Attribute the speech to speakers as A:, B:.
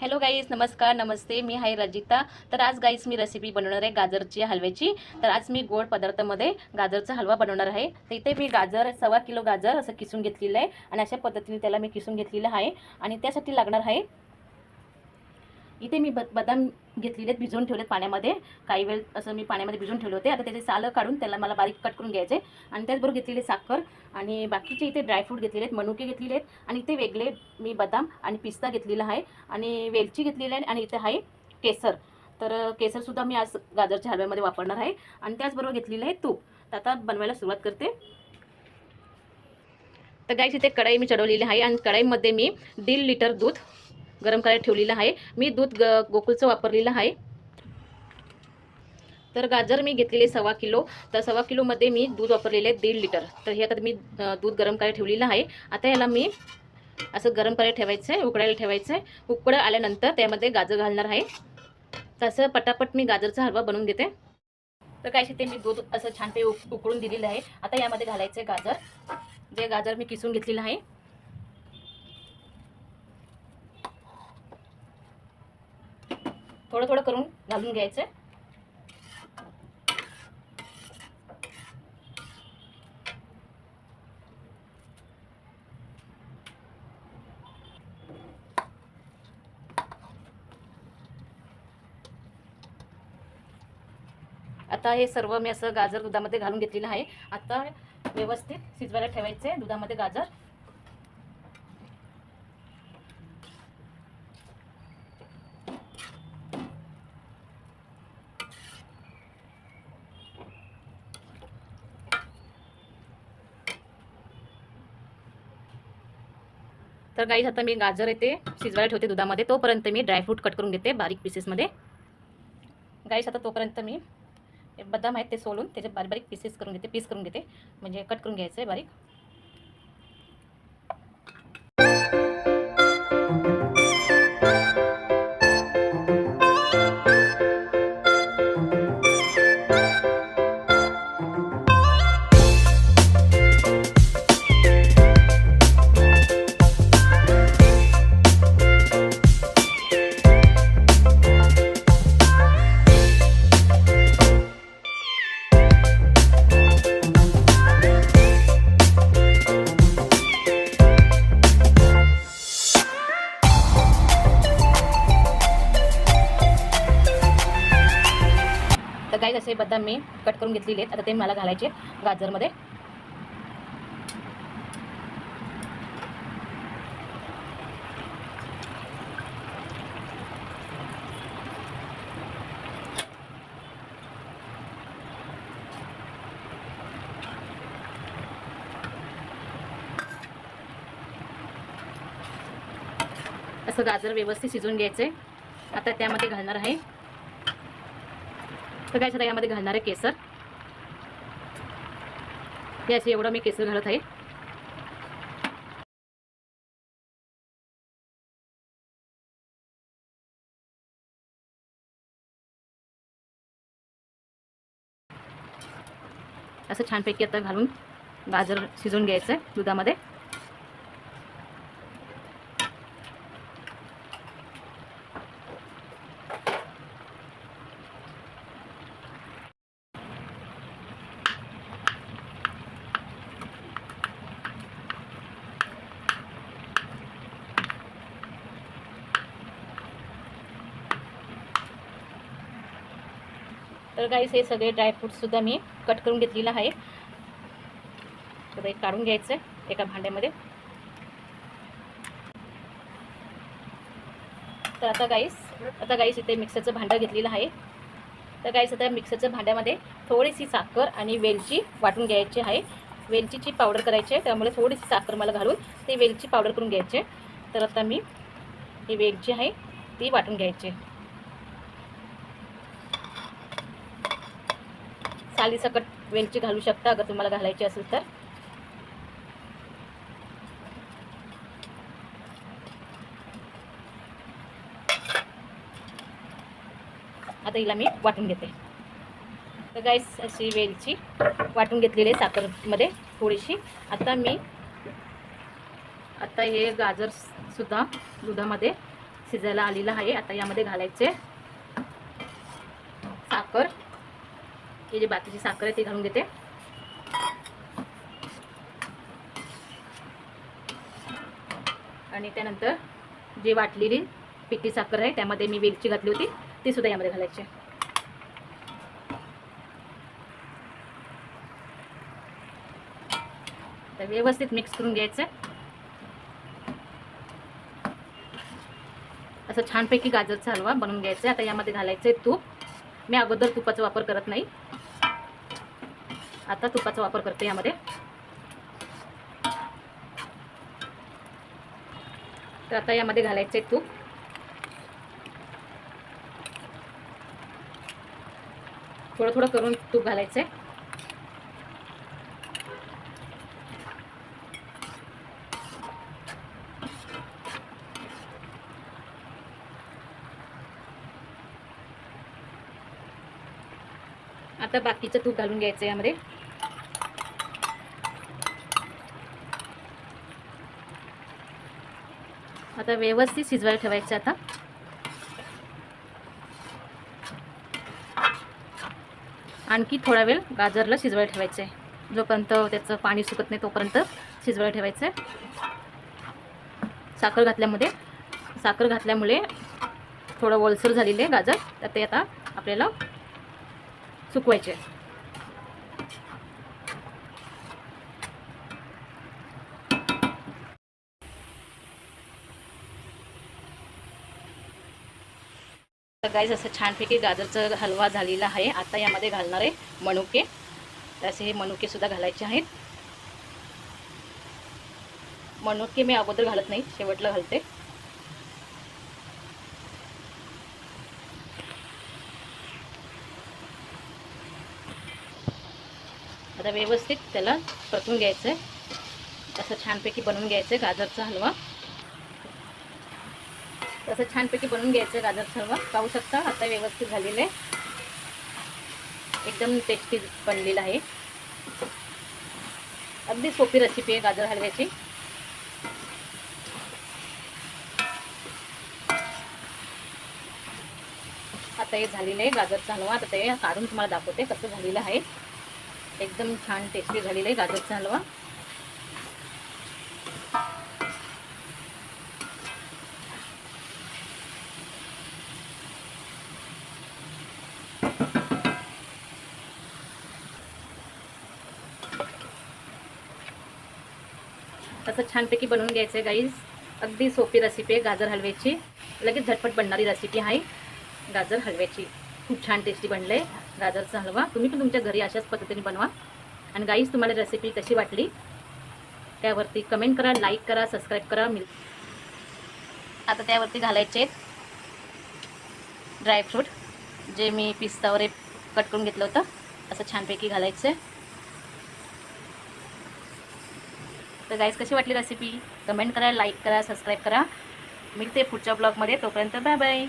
A: Hello guys नमस्कार नमस्ते मी आहे रजिता. तर आज गाईज मी रेसिपी बनवणार आहे गाजरची हलव्याची. तर आज मी गोड पदार्थामध्ये गाजरचा हलवा बनवणार आहे. तर इथे मी गाजर सव्वा किलो गाजर असं किसून घेतलेलं आहे. आणि अशा पद्धतीने त्याला मी किसून घेतलेलं आहे. आणि त्यासाठी लागणार आहे इथे मी ब बदाम घेतलेले आहेत भिजवून ठेवलेत पाण्यामध्ये. काही वेळ असं मी पाण्यामध्ये भिजवून ठेवले होते. आता त्याचे सालं काढून त्याला मला बारीक कट करून घ्यायचे आणि त्याचबरोबर घेतलेले साखर आणि बाकीचे इथे ड्रायफ्रूट घेतलेले आहेत मनुके घेतलेले आहेत. आणि इथे वेगळे मी बदाम आणि पिस्ता घेतलेला आहे. आणि वेलची घेतलेली आहे आणि इथे आहे केसर. तर केसरसुद्धा मी आज गाजरच्या हलव्यामध्ये वापरणार आहे. आणि त्याचबरोबर घेतलेलं आहे तूप. तर आता बनवायला सुरुवात करते. तर गाईस इथे कढाई मी चढवलेली आहे. आणि कढाईमध्ये मी दीड लिटर दूध गरम करायला ठेवलेलं आहे. मी दूध ग गोकुळचं वापरलेलं आहे. तर गाजर मी घेतलेले सव्वा किलो. तर सव्वा किलोमध्ये मी दूध वापरलेले आहे दीड लिटर. तर हे आता मी दूध गरम करायला ठेवलेलं आहे. आता याला मी असं गरम करायला ठेवायचं आहे उकडायला ठेवायचं आहे. उकडं आल्यानंतर त्यामध्ये गाजर घालणार आहे. तसं पटापट मी गाजरचा हलवा बनवून घेते. तर काय ते मी दूध असं छान उक उकळून दिलेलं आहे. आता यामध्ये घालायचं आहे गाजर. जे गाजर मी किसून घेतलेलं आहे. थोडं थोडं करून घालून घ्यायचं. आता हे सर्व मी असं गाजर दुधामध्ये घालून घेतलेलं आहे. आता व्यवस्थित शिजवायला ठेवायचे दुधामध्ये गाजर. तर गाईज आता मी गाजर येते शिजवायला ठेवते दुधामध्ये. तोपर्यंत मी ड्रायफ्रूट कट करून घेते बारीक पीसेसमध्ये गाईस आता तोपर्यंत मी बदाम आहेत ते सोलून त्याचे बारीक बारीक पीसेस करून घेते पीस करून घेते. म्हणजे कट करून घ्यायचं आहे बारीक. आता मी कट करून घेतलेले आहेत. आता ते मला घालायचे गाजरमध्ये. असं गाजर व्यवस्थित शिजवून घ्यायचं. आहे आता त्यामध्ये घालणार आहे तर काय आता यामध्ये घालणार आहे केसर. हे एवढं मी केसर घालत आहे. असं छानपैकी आता घालून गाजर शिजवून घ्यायचं आहे दुधामध्ये. तर गाईस हे सगळे ड्रायफ्रूटसुद्धा मी कट करून घेतलेलं आहे. तर एक काढून घ्यायचं आहे एका भांड्यामध्ये. तर आता गाईस आता गाईस इथे मिक्सरचं भांडं घेतलेलं आहे. तर गाईस आता मिक्सरच्या भांड्यामध्ये थोडीशी साखर आणि वेलची वाटून घ्यायची आहे. वेलचीची पावडर करायची आहे त्यामुळे थोडीशी साखर मला घालून ते वेलची पावडर करून घ्यायची तर आता मी ही वेलची आहे ती वाटून घ्यायची आहे सालीसकट वेलची घालू शकता अगर तुम्हाला घालायची असेल तर. आता हिला मी वाटून घेते. तर गाईस अशी वेलची वाटून घेतलेली आहे साखरमध्ये थोडीशी. आता मी आता हे गाजरसुद्धा दुधामध्ये शिजायला आलेलं आहे. आता यामध्ये घालायचे साखर. हे जे बाकीची साखर आहे ती घालून घेते. आणि त्यानंतर जी वाटलेली पिठी साखर आहे त्यामध्ये मी वेलची घातली होती ती सुद्धा यामध्ये घालायची तर व्यवस्थित मिक्स करून घ्यायचं असं छानपैकी गाजरचा हलवा बनवून घ्यायचा आता यामध्ये घालायचं आहे तूप. मी अगोदर तुपाचा वापर करत नाही. आता तुपाचा वापर करते यामध्ये. तर आता यामध्ये घालायचं आहे तूप. थोडं थोडं करून तूप घालायचं आहे आता बाकीचं तूप घालून घ्यायचं यामध्ये. आता व्यवस्थित शिजवायला ठेवायचं आता. आणखी थोडा वेळ गाजरला शिजवायला ठेवायचं. आहे जोपर्यंत त्याचं पाणी सुकत नाही तोपर्यंत शिजवायला ठेवायचं. आहे साखर घातल्यामध्ये साखर घातल्यामुळे थोडं ओलसर झालेले आहे गाजर. तर ते आता आपल्याला सुकवायचे. आहे. तर गाईज असं छानपैकी गाजरचं हलवा झालेला आहे. आता यामध्ये घालणार आहे मनुके. तसे असे हे मनुके सुद्धा घालायचे आहेत. मनुके मी अगोदर घालत नाही शेवटला घालते. आता व्यवस्थित त्याला परतून घ्यायचं आहे असं छानपैकी बनवून घ्यायचं आहे गाजरचा हलवा. तसं छानपैकी बनवून घ्यायचं गाजरचा हलवा पाहू शकता आता व्यवस्थित झालेलं आहे. एकदम टेस्टी बनलेलं आहे. अगदी सोपी रेसिपी आहे गाजर हलव्याची. आता हे झालेलं आहे गाजरचा हलवा आता ते काढून तुम्हाला दाखवते कसं झालेलं आहे. एकदम छान टेस्टी झालेलं आहे गाजरचा हलवा असं छानपैकी बनवून घ्यायचं आहे गाईज अगदी सोपी रेसिपी आहे गाजर हलव्याची. लगेच झटपट बनणारी रेसिपी आहे गाजर हलव्याची. खूप छान टेस्टी बनलं आहे गाजरचा हलवा. तुम्ही पण तुमच्या घरी अशाच पद्धतीने बनवा. आणि गाईज तुम्हाला रेसिपी कशी वाटली? त्यावरती कमेंट करा लाईक करा सबस्क्राईब करा. मिल आता त्यावरती घालायचे ड्रायफ्रूट जे मी पिस्तावर कट करून घेतलं होतं. असं छानपैकी घालायचं आहे तर गाईज कशी वाटली रेसिपी कमेंट करा लाईक करा सबस्क्राईब करा. मिळते पुढच्या ब्लॉगमध्ये तोपर्यंत बाय बाय